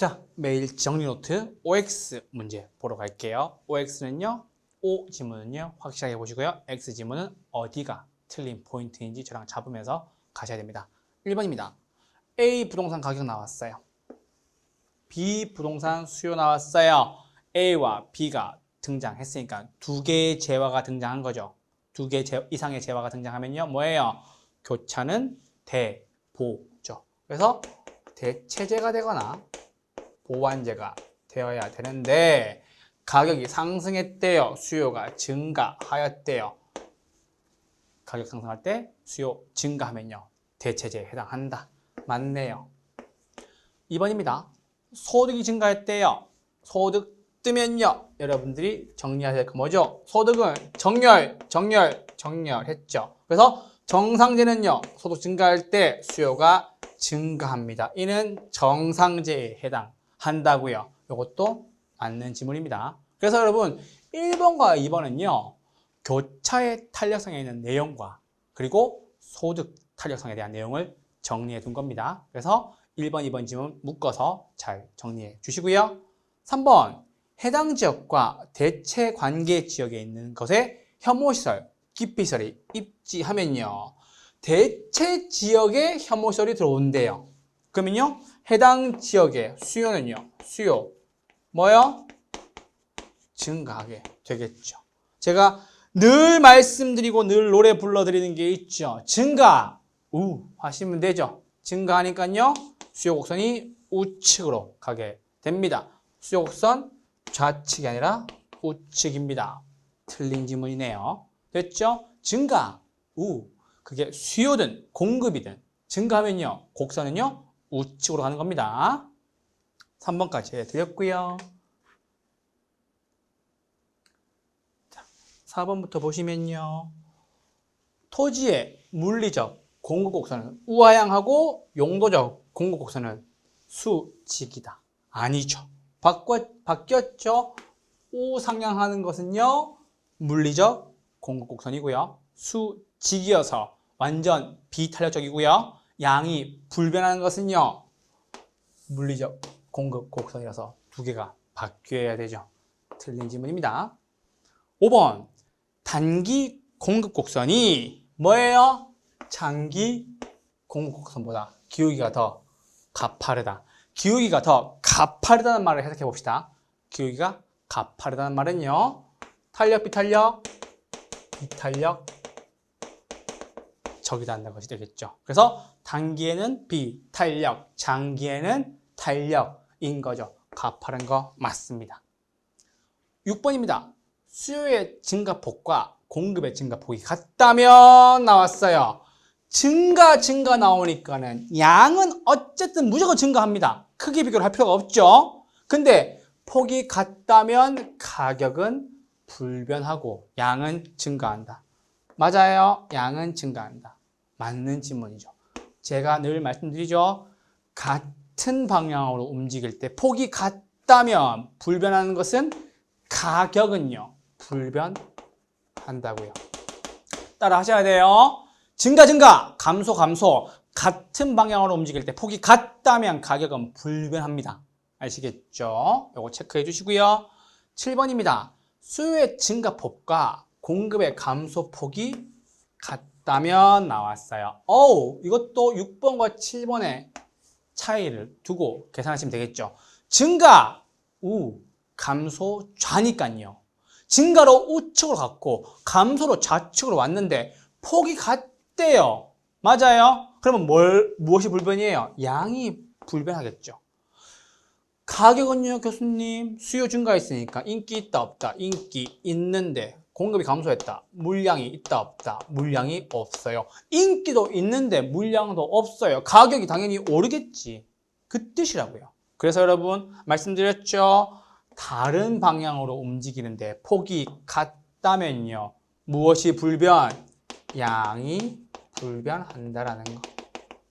자, 매일 정리 노트 OX 문제 보러 갈게요. OX는요, O 지문은요, 확실하게 보시고요. X 지문은 어디가 틀린 포인트인지 저랑 잡으면서 가셔야 됩니다. 1번입니다. A 부동산 가격 나왔어요. B 부동산 수요 나왔어요. A와 B가 등장했으니까 두 개의 재화가 등장한 거죠. 두 개 이상의 재화가 등장하면요, 뭐예요? 교차는 대보죠. 그래서 대체제가 되거나 보완제가 되어야 되는데 가격이 상승했대요. 수요가 증가하였대요. 가격 상승할 때 수요 증가하면요. 대체제에 해당한다. 맞네요. 2번입니다. 소득이 증가했대요. 소득 뜨면요. 여러분들이 정리하셔야 할거 뭐죠? 소득은 정렬, 정렬, 정렬했죠. 그래서 정상제는요. 소득 증가할 때 수요가 증가합니다. 이는 정상제에 해당 한다고요. 이것도 맞는 지문입니다. 그래서 여러분 1번과 2번은요. 교차의 탄력성에 있는 내용과 그리고 소득 탄력성에 대한 내용을 정리해 둔 겁니다. 그래서 1번, 2번 지문 묶어서 잘 정리해 주시고요. 3번 해당 지역과 대체 관계 지역에 있는 것에 혐오시설, 기피시설이 입지하면요. 대체 지역에 혐오시설이 들어온대요. 그러면요. 해당 지역의 수요는요. 수요 뭐요? 증가하게 되겠죠. 제가 늘 말씀드리고 늘 노래 불러드리는 게 있죠. 증가 우 하시면 되죠. 증가하니까요. 수요 곡선이 우측으로 가게 됩니다. 수요 곡선 좌측이 아니라 우측입니다. 틀린 지문이네요. 됐죠? 증가 우 그게 수요든 공급이든 증가하면요. 곡선은요. 우측으로 가는 겁니다. 3번까지 해드렸고요. 자, 4번부터 보시면요. 토지의 물리적 공급 곡선은 우하향하고 용도적 공급 곡선은 수직이다. 아니죠. 바꿔, 바뀌었죠. 우상향하는 것은요. 물리적 공급 곡선이고요. 수직이어서 완전 비탄력적이고요. 양이 불변하는 것은요. 물리적 공급 곡선이라서 두 개가 바뀌어야 되죠. 틀린 지문입니다. 5번 단기 공급 곡선이 뭐예요? 장기 공급 곡선보다 기울기가 더 가파르다. 기울기가 더 가파르다는 말을 해석해 봅시다. 기울기가 가파르다는 말은요. 탄력, 비탄력, 비탄력, 적이다 한다는 것이 되겠죠. 그래서 단기에는 비탄력, 장기에는 탄력인 거죠. 가파른 거 맞습니다. 6번입니다. 수요의 증가폭과 공급의 증가폭이 같다면 나왔어요. 증가, 증가 나오니까는 양은 어쨌든 무조건 증가합니다. 크게 비교를 할 필요가 없죠. 근데 폭이 같다면 가격은 불변하고 양은 증가한다. 맞아요. 양은 증가한다. 맞는 지문이죠. 제가 늘 말씀드리죠. 같은 방향으로 움직일 때 폭이 같다면 불변하는 것은 가격은요. 불변한다고요. 따라 하셔야 돼요. 증가 증가, 감소 감소. 같은 방향으로 움직일 때 폭이 같다면 가격은 불변합니다. 아시겠죠? 이거 체크해 주시고요. 7번입니다. 수요의 증가폭과 공급의 감소폭이 같 다면 나왔어요. 어우, 이것도 6번과 7번의 차이를 두고 계산하시면 되겠죠. 증가 우, 감소 좌니까요. 증가로 우측으로 갔고 감소로 좌측으로 왔는데 폭이 같대요. 맞아요? 그러면 뭘 무엇이 불변이에요? 양이 불변하겠죠. 가격은요, 교수님, 수요 증가했으니까 인기 있다 없다. 인기 있는데 공급이 감소했다. 물량이 있다 없다. 물량이 없어요. 인기도 있는데 물량도 없어요. 가격이 당연히 오르겠지. 그 뜻이라고요. 그래서 여러분 말씀드렸죠. 다른 방향으로 움직이는데 폭이 같다면요. 무엇이 불변? 양이 불변한다라는 거.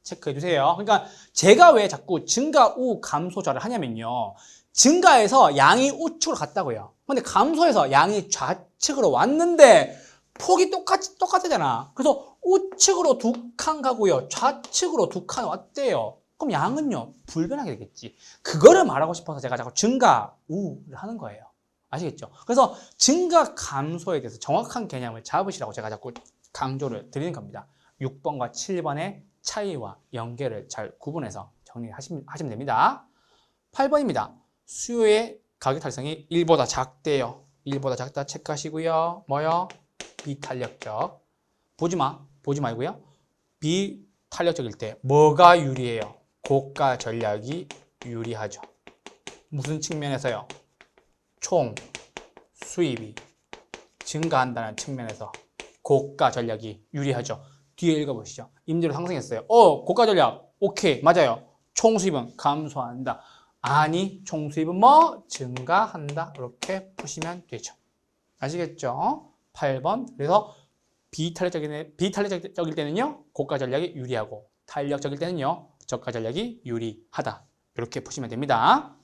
체크해 주세요. 그러니까 제가 왜 자꾸 증가 우 감소좌를 하냐면요. 증가해서 양이 우측으로 갔다고요. 근데 감소해서 양이 좌 측으로 왔는데 폭이 똑같이 똑같잖아. 그래서 우측으로 두 칸 가고요. 좌측으로 두 칸 왔대요. 그럼 양은요 불변하게 되겠지. 그거를 말하고 싶어서 제가 자꾸 증가 우를 하는 거예요. 아시겠죠? 그래서 증가 감소에 대해서 정확한 개념을 잡으시라고 제가 자꾸 강조를 드리는 겁니다. 6번과 7번의 차이와 연계를 잘 구분해서 정리하시면 하시면 됩니다. 8번입니다. 수요의 가격 달성이 1보다 작대요. 1보다 작다 체크하시고요. 뭐요? 비탄력적. 보지 마. 보지 말고요. 비탄력적일 때 뭐가 유리해요? 고가 전략이 유리하죠. 무슨 측면에서요? 총 수입이 증가한다는 측면에서 고가 전략이 유리하죠. 뒤에 읽어보시죠. 임대료 상승했어요. 어, 고가 전략. 오케이. 맞아요. 총 수입은 감소한다. 아니, 총 수입은 뭐? 증가한다. 이렇게 보시면 되죠. 아시겠죠? 8번. 그래서 비탄력적인, 비탄력적일 때는요, 고가 전략이 유리하고, 탄력적일 때는요, 저가 전략이 유리하다. 이렇게 보시면 됩니다.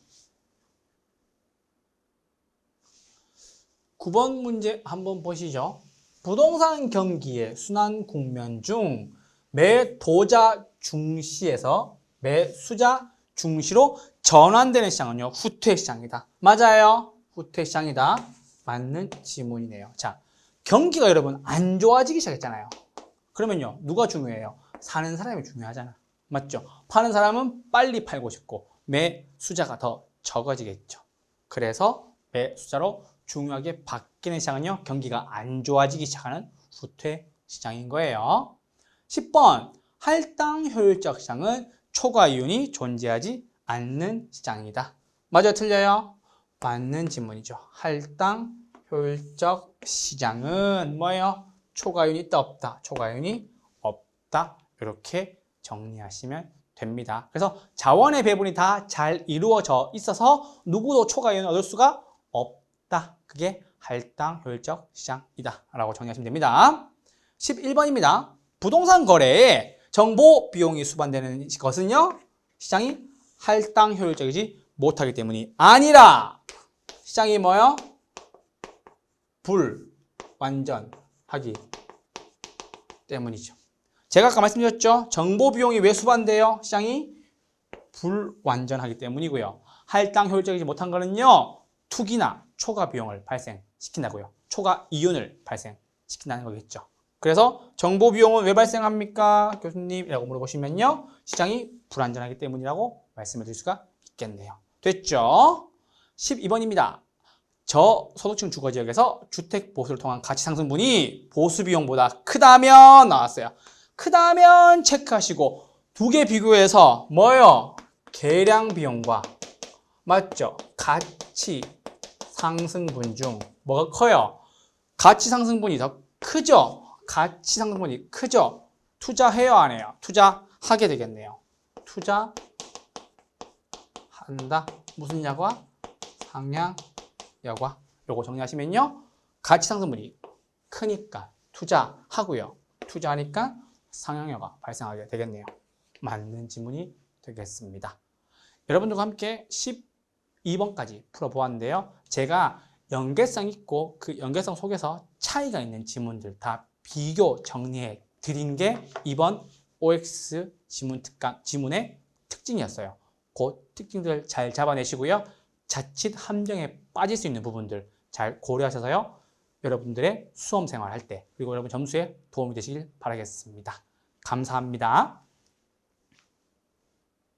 9번 문제 한번 보시죠. 부동산 경기의 순환 국면 중 매도자 중시에서 매수자 중시로 전환되는 시장은요, 후퇴 시장이다. 맞아요. 후퇴 시장이다. 맞는 지문이네요. 자, 경기가 여러분 안 좋아지기 시작했잖아요. 그러면요, 누가 중요해요? 사는 사람이 중요하잖아. 맞죠? 파는 사람은 빨리 팔고 싶고 매 수자가 더 적어지겠죠. 그래서 매 수자로 중요하게 바뀌는 시장은요, 경기가 안 좋아지기 시작하는 후퇴 시장인 거예요. 10번, 할당 효율적 시장은 초과 이윤이 존재하지 않는 시장이다. 맞아요, 틀려요? 맞는 질문이죠. 할당 효율적 시장은 뭐예요? 초과이윤이 있다, 없다. 초과이윤이 없다. 이렇게 정리하시면 됩니다. 그래서 자원의 배분이 다 잘 이루어져 있어서 누구도 초과이윤을 얻을 수가 없다. 그게 할당 효율적 시장이다. 라고 정리하시면 됩니다. 11번입니다. 부동산 거래에 정보 비용이 수반되는 것은요. 시장이 할당 효율적이지 못하기 때문이 아니라 시장이 뭐요? 불 완전하기 때문이죠. 제가 아까 말씀드렸죠. 정보 비용이 왜 수반돼요? 시장이 불완전하기 때문이고요. 할당 효율적이지 못한 거는요. 투기나 초과 비용을 발생시킨다고요. 초과 이윤을 발생시킨다는 거겠죠. 그래서 정보 비용은 왜 발생합니까? 교수님? 이라고 물어보시면요. 시장이 불안전하기 때문이라고 말씀을 드릴 수가 있겠네요. 됐죠? 12번입니다. 저소득층 주거지역에서 주택 보수를 통한 가치 상승분이 보수 비용보다 크다면 나왔어요. 크다면 체크하시고 두 개 비교해서 뭐요? 계량 비용과 맞죠? 가치 상승분 중 뭐가 커요? 가치 상승분이 더 크죠? 가치 상승분이 크죠? 투자해요, 안 해요? 투자하게 되겠네요. 투자한다. 무슨 약과? 상향 여과. 요거 정리하시면요. 가치 상승분이 크니까 투자하고요. 투자하니까 상향여가 발생하게 되겠네요. 맞는 지문이 되겠습니다. 여러분들과 함께 12번까지 풀어보았는데요. 제가 연계성 있고 그 연계성 속에서 차이가 있는 지문들 다 비교 정리해 드린 게 이번 OX 지문 특강 지문의 특징이었어요. 그 특징들 잘 잡아내시고요. 자칫 함정에 빠질 수 있는 부분들 잘 고려하셔서요. 여러분들의 수험 생활 할 때 그리고 여러분 점수에 도움이 되시길 바라겠습니다. 감사합니다.